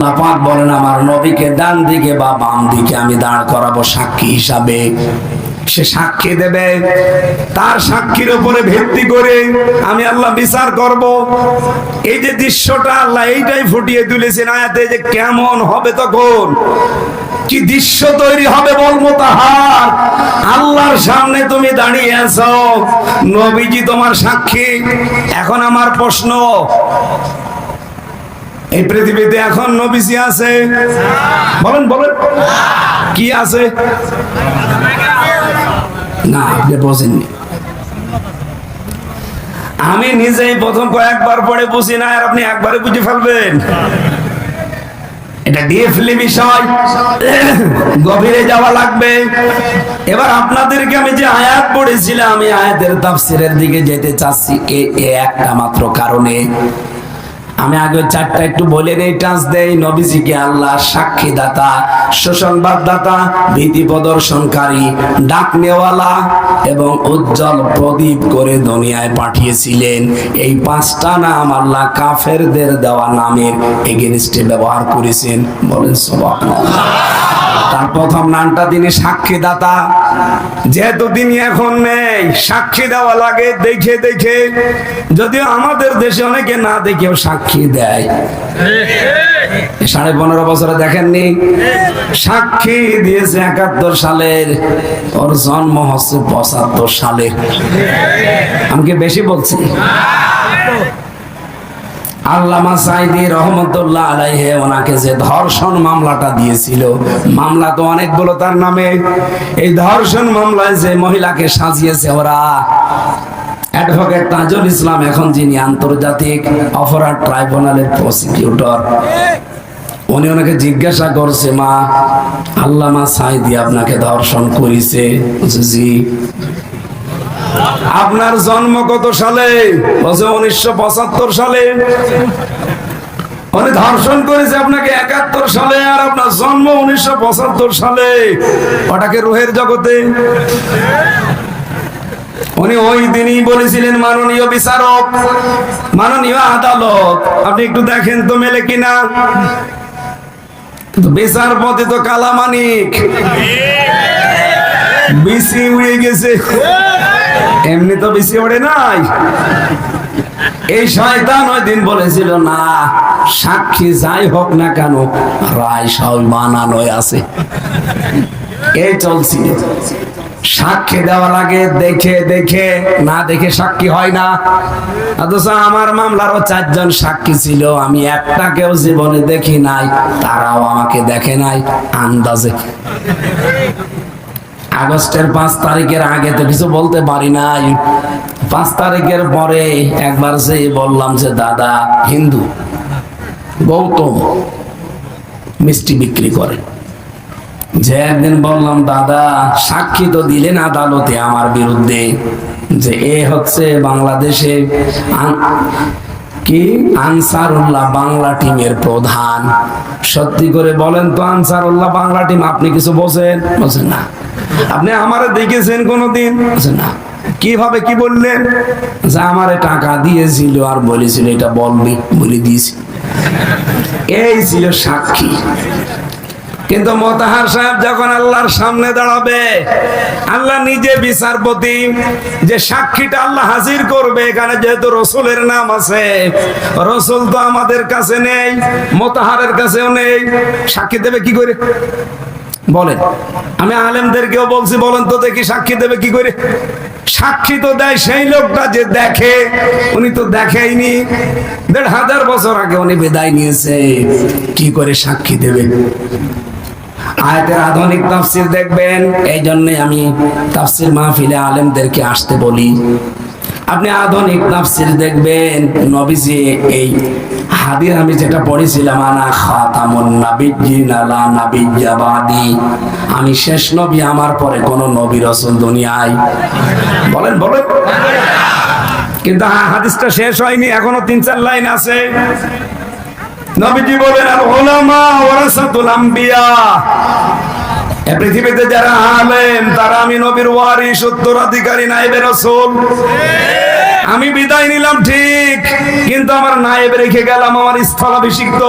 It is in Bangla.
পাক বলেন, আমার নবীকে ডান দিকে বা বাম দিকে আমি দাঁড় করাবো সাক্ষী হিসাবে। সে সাক্ষী দেবে। তার সাক্ষীর উপরে ভিত্তি করে আমি আল্লাহ বিচার করব। এই যে দৃশ্যটা আল্লাহ এইটাই ফুটিয়ে তুলেছেন আয়াতে যে কেমন হবে তখন। কি দৃশ্য তৈরি হবে বলব তাহার আল্লাহর সামনে তুমি দাঁড়িয়ে আছো। নবীজি তোমার সাক্ষী। এখন আমার প্রশ্ন এই পৃথিবীতে এখন নবীজি আছে। বলেন বলেন। কি আছে? না, আপনি বোঝেননি। আমি নিজেই প্রথম কয়েকবার পড়ে বুঝি না, আর আপনি একবারে বুঝে ফেলবেন। এটা ডিএফলি বিষয় গভীরে যাওয়া লাগবে। এবার আপনাদেরকে আমি যে আয়াত পড়েছিলাম আমি আয়াতের তাফসিরের দিকে যেতে চাচ্ছি এ একটা মাত্র কারণে। আমি আগে চারটা একটু বলে নেই টাচ দেই, নবীজিকে আল্লাহ সাক্ষী দাতা সুসংবাদ দাতা ভীতি প্রদর্শনকারী ডাক নেওয়ালা এবং উজ্জ্বল প্রদীপ করে দুনিয়ায় পাঠিয়েছিলেন। এই পাঁচটা নাম আল্লাহ কাফেরদের দেওয়া নামের এগেনস্টে ব্যবহার করেছেন। বলেন সুবহানাল্লাহ। তার প্রথম নামটা তিনি সাক্ষী দাতা যেহেতু তিনি এখন নেই, সাক্ষী দেওয়া লাগে, দেখে দেখে। যদিও আমাদের দেশে অনেকে না দেখেও সাক্ষী দেয়। সাড়ে পনেরো বছরে দেখেননি? সাক্ষী দিয়েছে একাত্তর সালের, ওর জন্ম হচ্ছে পঁচাত্তর সালে। আমি কি বেশি বলছি? আল্লামা সাইদি রহমতুল্লাহ আলাইহে ওনাকে যে ধর্ষণ মামলাটা দিয়েছিল, মামলা তো অনেকগুলো তার নামে, এই ধর্ষণ মামলায় যে মহিলাকে সাজিয়েছে ওরা, অ্যাডভোকেট তাজুল ইসলাম এখন যিনি আন্তর্জাতিক অপরাধ ট্রাইব্যুনালের প্রসিকিউটর, উনি ওনাকে জিজ্ঞাসা করছে, মা, আল্লামা সাইদি আপনাকে ধর্ষণ করেছে? জি। আপনার জন্ম কত সালে? উনিশশো পঁচাত্তর সালে। উনি ধর্ষণ করেছে আপনাকে একাত্তর সালে আর আপনার জন্ম উনিশশো পঁচাত্তর সালে। ওটাকে রুহের জগতে? উনি ওই দিনই বলেছিলেন, মাননীয় বিচারক, মাননীয় আদালত, আপনি একটু দেখেন তো মেলে কিনা বিচারপতি তো কালামানিক। বিসি উড়ে গেছে। এমনি তো বেশি ওড়ে নাই। এই শয়তান ওই দিন বলেছিল, না, সাক্ষী যাই হোক না কেন, রায় সব বানানোই আছে। এই চলছিল সাক্ষী দেওয়া লাগে, দেখে দেখে, না দেখে সাক্ষী হয় না। আমার মামলারও চারজন সাক্ষী ছিল, আমি একটাকেও জীবনে দেখি নাই, তারাও আমাকে দেখে নাই, আন্দাজে। আগস্টের পাঁচ তারিখের আগে তো কিছু বলতে পারি নাই। পাঁচ তারিখের পরে একবার যে বললাম যে, দাদা, হিন্দু, গৌতম মিষ্টি বিক্রি করে। যে একদিন বললাম, দাদা, সাক্ষী তো দিলেন আদালতে আমার বিরুদ্ধে যে এ হচ্ছে বাংলাদেশে কি? আনসারুল্লাহ বাংলা টিমের প্রধান। সত্যি করে বলেন তো, আনসারুল্লাহ বাংলা টিম, আপনি কিছু বোঝেন? বলছেন, না। আপনি আমারে দেখেছেন কোনোদিন? না। কীভাবে কি বললেন? যে আমারে টাকা দিয়েছিল আর বলেছিল এটা বলবি বলে দিয়েছি। এই ছিল সাক্ষী। কিন্তু মতাহার সাহেব যখন আল্লাহর সামনে দাঁড়াবে আল্লাহ নিজে বিচারপতি যে সাক্ষীটা আল্লাহ হাজির করবে এখানে যেহেতু রসুলের নাম আছে রসুল তো আমাদের কাছে নেই মোতাহারের কাছেও নেই সাক্ষী দেবে কি করে? বলেন। আমি আলেমদেরকেও বলছি, বলেন তো দেখি সাক্ষী দেবে কি করে? সাক্ষী তো দেয় সেই লোকটা যে দেখে, উনি তো দেখেইনি। দেড় হাজার বছর আগে উনি বিদায় নিয়েছে, কি করে সাক্ষী দেবে? আয়াতের আধুনিক তাফসির দেখবেন এই জন্যই আমি তাফসির মাহফিলে আলেমদেরকে আসতে বলি। আপনি আধুনিক তাফসির দেখবেন, নবীজি এই হাদিস আমি যেটা পড়েছিলাম, আনা খাতামুন নাবিয়্যিন আলা নাবিয়্যা বাদি। আমি শেষ নবী, আমার পরে কোন নবী রাসূল দুনিয়ায়। বলেন বলেন। কিন্তু হাদিসটা শেষ হয়নি, এখনও তিন চার লাইন আছে। নবীজি বলেন আর ওলামা ওয়ারাসাতুল আম্বিয়া। পৃথিবীতে যারা আলেম, তারা আমি নবীর ওয়ারিস উত্তরাধিকারী নাইবে রাসূল। আমি বিদায় নিলাম ঠিক। কিন্তু আমার নায়েব রেখে গেলাম আমার স্থলাভিষিক্ত।